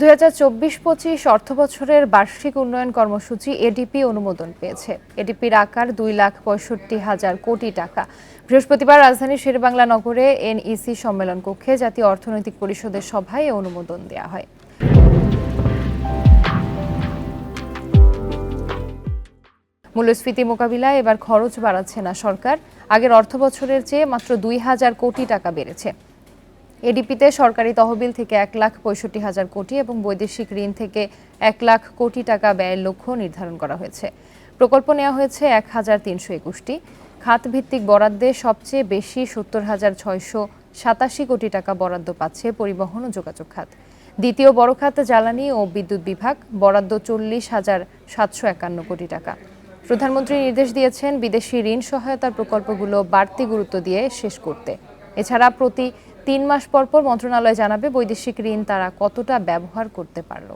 দুই হাজার চব্বিশ পঁচিশ অর্থ বছরের বার্ষিক উন্নয়ন কর্মসূচি এডিপি অনুমোদন পেয়েছে। এডিপির আকার দুই লাখ পঁয়ষট্টি হাজার কোটি টাকা। বৃহস্পতিবার রাজধানীর শেরেবাংলা নগরে এনইসি সম্মেলন কক্ষে জাতীয় অর্থনৈতিক পরিষদের সভায় অনুমোদন দেওয়া হয়। মূল্যস্ফীতি মোকাবিলায় এবার খরচ বাড়াচ্ছে না সরকার। আগের অর্থ বছরের চেয়ে মাত্র দুই হাজার কোটি টাকা বেড়েছে। এডিপিতে সরকারি তহবিল থেকে এক লাখ পঁয়ষট্টি হাজার কোটি এবং বৈদেশিক ঋণ থেকে এক লাখ কোটি টাকা ব্যয়ের লক্ষ্য নির্ধারণ করা হয়েছে। প্রকল্প নেওয়া হয়েছে এক হাজার তিনশো একুশটি। খাতভিত্তিক বরাদ্দে সবচেয়ে বেশি সত্তর হাজার ছয়শো সাতাশি কোটি টাকা বরাদ্দ পাচ্ছে পরিবহন ও যোগাযোগ খাত। দ্বিতীয় বড় খাত জ্বালানি ও বিদ্যুৎ বিভাগ, বরাদ্দ চল্লিশ হাজার সাতশো একান্ন কোটি টাকা। প্রধানমন্ত্রী নির্দেশ দিয়েছেন বিদেশি ঋণ সহায়তার প্রকল্পগুলো বাড়তি গুরুত্ব দিয়ে শেষ করতে। এছাড়া প্রতি তিন মাস পর পর মন্ত্রণালয় জানাবে বৈদেশিক ঋণ তারা কতটা ব্যবহার করতে পারল।